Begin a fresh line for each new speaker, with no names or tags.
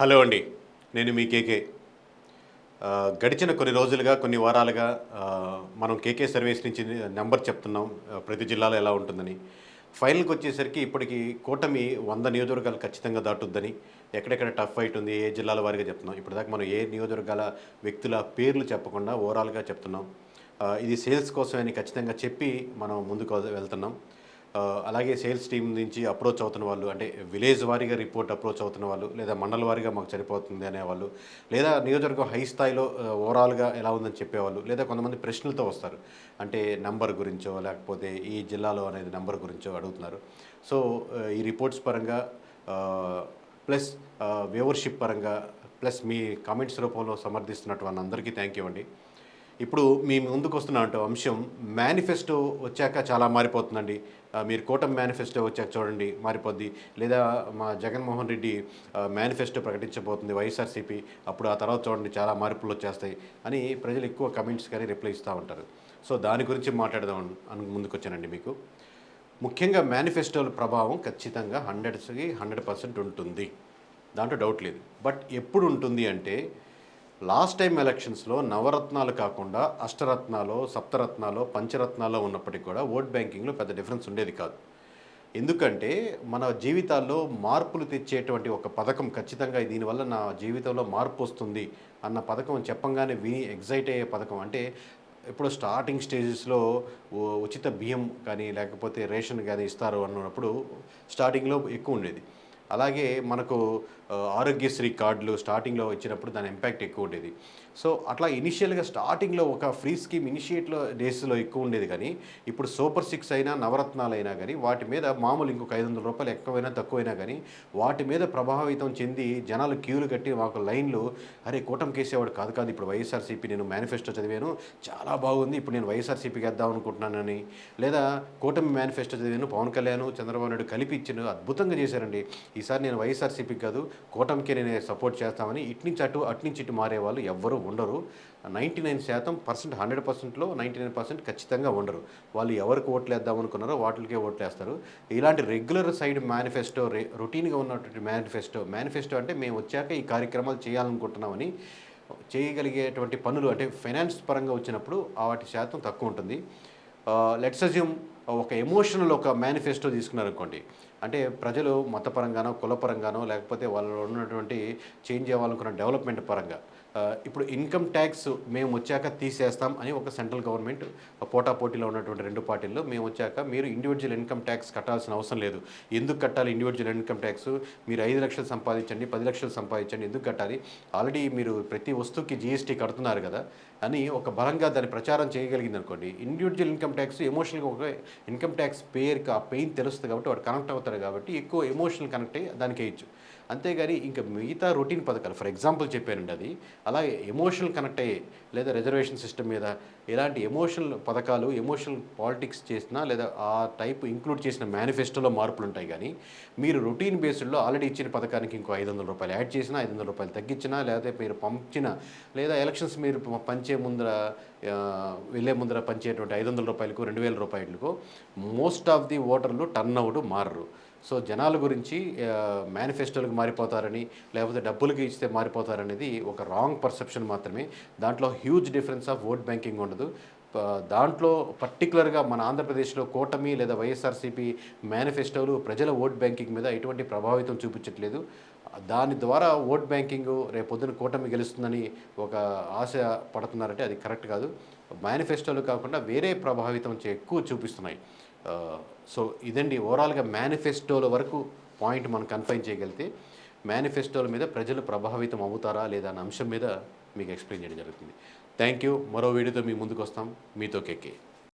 Hello అండి నేను మీ కేకే. గడిచిన కొన్ని రోజులుగా కొన్ని వారాలుగా మనం కేకే సర్వీస్ నుంచి నెంబర్ చెప్తున్నాం ప్రతి జిల్లాలో ఎలా ఉంటుందని. ఫైనల్కి వచ్చేసరికి ఇప్పటికి కూటమి వంద నియోజకవర్గాలు ఖచ్చితంగా దాటుద్దని ఎక్కడెక్కడ టఫ్ ఫైట్ ఉంది ఏ జిల్లాల వారిగా చెప్తున్నాం. ఇప్పటిదాకా మనం ఏ నియోజకవర్గాల వ్యక్తుల పేర్లు చెప్పకుండా ఓవరాల్గా చెప్తున్నాం. ఇది సేల్స్ కోసమని ఖచ్చితంగా చెప్పి మనం ముందుకు వెళ్తున్నాం. అలాగే సేల్స్ టీం నుంచి అప్రోచ్ అవుతున్న వాళ్ళు అంటే విలేజ్ వారీగా రిపోర్ట్ అప్రోచ్ అవుతున్న వాళ్ళు లేదా మండల వారీగా మాకు సరిపోతుంది అనేవాళ్ళు లేదా నియోజకవర్గం హై స్థాయిలో ఓవరాల్గా ఎలా ఉందని చెప్పేవాళ్ళు లేదా కొంతమంది ప్రశ్నలతో వస్తారు. అంటే నంబర్ గురించో లేకపోతే ఈ జిల్లాలో అనేది నంబర్ గురించో అడుగుతున్నారు. సో ఈ రిపోర్ట్స్ పరంగా ప్లస్ వ్యూవర్షిప్ పరంగా ప్లస్ మీ కామెంట్స్ రూపంలో సమర్థిస్తున్నటువంటి అందరికీ థ్యాంక్ యూ అండి. ఇప్పుడు మీ ముందుకు వస్తున్న అంశం మేనిఫెస్టో వచ్చాక చాలా మారిపోతుందండి. మీరు కూటమి మేనిఫెస్టో వచ్చాక చూడండి మారిపోద్ది. లేదా మా జగన్మోహన్ రెడ్డి మేనిఫెస్టో ప్రకటించబోతుంది వైఎస్ఆర్సీపీ. అప్పుడు ఆ తర్వాత చూడండి చాలా మార్పులు వచ్చేస్తాయి అని ప్రజలు ఎక్కువ కమెంట్స్ కానీ రిప్లై ఇస్తూ ఉంటారు. సో దాని గురించి మాట్లాడదాం అని ముందుకు వచ్చానండి మీకు. ముఖ్యంగా మేనిఫెస్టోల ప్రభావం ఖచ్చితంగా హండ్రెడ్స్కి హండ్రెడ్ పర్సెంట్ ఉంటుంది. దాంట్లో డౌట్ లేదు. బట్ ఎప్పుడు ఉంటుంది అంటే లాస్ట్ టైం ఎలక్షన్స్లో నవరత్నాలు కాకుండా అష్టరత్నాలు సప్తరత్నాలు పంచరత్నాలు ఉన్నప్పటికీ కూడా ఓట్ బ్యాంకింగ్లో పెద్ద డిఫరెన్స్ ఉండేది కాదు. ఎందుకంటే మన జీవితాల్లో మార్పులు తెచ్చేటువంటి ఒక పథకం ఖచ్చితంగా దీనివల్ల నా జీవితంలో మార్పు వస్తుంది అన్న పథకం చెప్పంగానే విని ఎగ్జైట్ అయ్యే పథకం. అంటే ఇప్పుడు స్టార్టింగ్ స్టేజెస్లో ఉచిత బియ్యం కానీ లేకపోతే రేషన్ కానీ ఇస్తారు అన్నప్పుడు స్టార్టింగ్లో ఎక్కువ ఉండేది. అలాగే మనకు ఆరోగ్యశ్రీ కార్డులు స్టార్టింగ్లో వచ్చినప్పుడు దాని ఇంపాక్ట్ ఎక్కువ ఉండేది. సో అట్లా ఇనిషియల్గా స్టార్టింగ్లో ఒక ఫ్రీ స్కీమ్ ఇనిషియేట్లో డేస్లో ఎక్కువ ఉండేది కానీ ఇప్పుడు సూపర్ సిక్స్ అయినా నవరత్నాలు అయినా కానీ వాటి మీద మామూలు ఇంకొక ఐదు వందల రూపాయలు ఎక్కువైనా తక్కువైనా కానీ వాటి మీద ప్రభావితం చెంది జనాలు క్యూలు కట్టి మాకు లైన్లు అరే కూటమి కేసేవాడు కాదు కాదు ఇప్పుడు వైఎస్ఆర్సీపీ నేను మేనిఫెస్టో చదివాను చాలా బాగుంది ఇప్పుడు నేను వైఎస్ఆర్సీపీకి వేద్దాం అనుకుంటున్నానని లేదా కూటమి మేనిఫెస్టో చదివాను పవన్ కళ్యాణ్ చంద్రబాబు నాయుడు కలిపి ఇచ్చిన అద్భుతంగా చేశారండి. ఈసారి నేను వైఎస్ఆర్సీపీకి కాదు కూటమికి నేను సపోర్ట్ చేస్తామని ఇటు నుంచి అటు అటు నుంచి ఇటు మారే వాళ్ళు ఎవ్వరూ ఉండరు. నైంటీ నైన్ శాతం పర్సెంట్ హండ్రెడ్ పర్సెంట్లో నైంటీ నైన్ పర్సెంట్ ఖచ్చితంగా ఉండరు. వాళ్ళు ఎవరికి ఓట్లు వేద్దాం అనుకున్నారో వాటికే ఓట్లు వేస్తారు. ఇలాంటి రెగ్యులర్ సైడ్ మేనిఫెస్టో రొటీన్గా ఉన్నటువంటి మేనిఫెస్టో మేనిఫెస్టో అంటే మేము వచ్చాక ఈ కార్యక్రమాలు చేయాలనుకుంటున్నామని చేయగలిగేటువంటి పనులు అంటే ఫైనాన్స్ పరంగా వచ్చినప్పుడు వాటి శాతం తక్కువ ఉంటుంది. లెట్స్ అజ్యూమ్ ఒక ఎమోషనల్ ఒక మేనిఫెస్టో తీసుకున్నారనుకోండి. అంటే ప్రజలు మతపరంగానో కులపరంగానో లేకపోతే వాళ్ళు ఉన్నటువంటి చేంజ్ అవ్వాలనుకున్న డెవలప్మెంట్ పరంగా. ఇప్పుడు ఇన్కమ్ ట్యాక్స్ మేము వచ్చాక తీసేస్తాం అని ఒక సెంట్రల్ గవర్నమెంట్ పోటాపోటీలో ఉన్నటువంటి రెండు పార్టీల్లో మేము వచ్చాక మీరు ఇండివిజువల్ ఇన్కమ్ ట్యాక్స్ కట్టాల్సిన అవసరం లేదు. ఎందుకు కట్టాలి ఇండివిజువల్ ఇన్కమ్ ట్యాక్స్ మీరు ఐదు లక్షలు సంపాదించండి పది లక్షలు సంపాదించండి ఎందుకు కట్టాలి? ఆల్రెడీ మీరు ప్రతి వస్తువుకి జీఎస్టీ కడుతున్నారు కదా అని ఒక బలంగా దాన్ని ప్రచారం చేయగలిగింది అనుకోండి. ఇండివిజువల్ ఇన్కమ్ ట్యాక్స్ ఎమోషనల్గా ఒక ఇన్కమ్ ట్యాక్స్ పేరుకి ఆ పెయిన్ తెలుస్తుంది కాబట్టి వాడు కనెక్ట్ అవుతారు కాబట్టి ఎక్కువ ఎమోషనల్ కనెక్ట్ అయ్యి దానికి వేయచ్చు అంతేగాని ఇంకా మిగతా రొటీన్ పథకాలు ఫర్ ఎగ్జాంపుల్ చెప్పానండి అది. అలాగే ఎమోషనల్ కనెక్ట్ అయ్యే లేదా రిజర్వేషన్ సిస్టమ్ మీద ఇలాంటి ఎమోషనల్ పథకాలు ఎమోషనల్ పాలిటిక్స్ చేసినా లేదా ఆ టైప్ ఇంక్లూడ్ చేసిన మేనిఫెస్టోలో మార్పులు ఉంటాయి కానీ మీరు రొటీన్ బేస్డ్లో ఆల్రెడీ ఇచ్చిన పథకానికి ఇంకో ఐదు వందల రూపాయలు యాడ్ చేసినా ఐదు వందల రూపాయలు తగ్గించినా లేదా మీరు పంచిన లేదా ఎలక్షన్స్ మీరు పంచే ముందర వెళ్ళే ముందర పంచేటువంటి ఐదు వందల రూపాయలకు రెండు వేల రూపాయలకు మోస్ట్ ఆఫ్ ది ఓటర్లు టర్న్ అవుట్ మారరు. సో జనాల గురించి మేనిఫెస్టోలకు మారిపోతారని లేకపోతే డబ్బులకి ఇస్తే మారిపోతారనేది ఒక రాంగ్ పర్సెప్షన్ మాత్రమే. దాంట్లో huge difference of vote banking ఉండదు. దాంట్లో పర్టికులర్గా మన ఆంధ్రప్రదేశ్లో కూటమి లేదా వైఎస్ఆర్సీపీ మేనిఫెస్టోలు ప్రజల ఓట్ బ్యాంకింగ్ మీద ఎటువంటి ప్రభావితం చూపించట్లేదు. దాని ద్వారా ఓట్ బ్యాంకింగ్ రేపొద్దున కూటమి గెలుస్తుందని ఒక ఆశ పడుతున్నారంటే అది కరెక్ట్ కాదు. మేనిఫెస్టోలు కాకుండా వేరే ప్రభావితం ఎక్కువ చూపిస్తున్నాయి. సో ఇదండి ఓవరాల్గా మేనిఫెస్టోల వరకు పాయింట్ మనం కన్ఫైన్ చేయగలిగితే మేనిఫెస్టోల మీద ప్రజలు ప్రభావితం అవుతారా లేదా అన్న అంశం మీద మీకు ఎక్స్ప్లెయిన్ చేయడం జరుగుతుంది. థ్యాంక్ యూ మరో వీడియోతో మీ ముందుకు వస్తాం మీతో కేకే.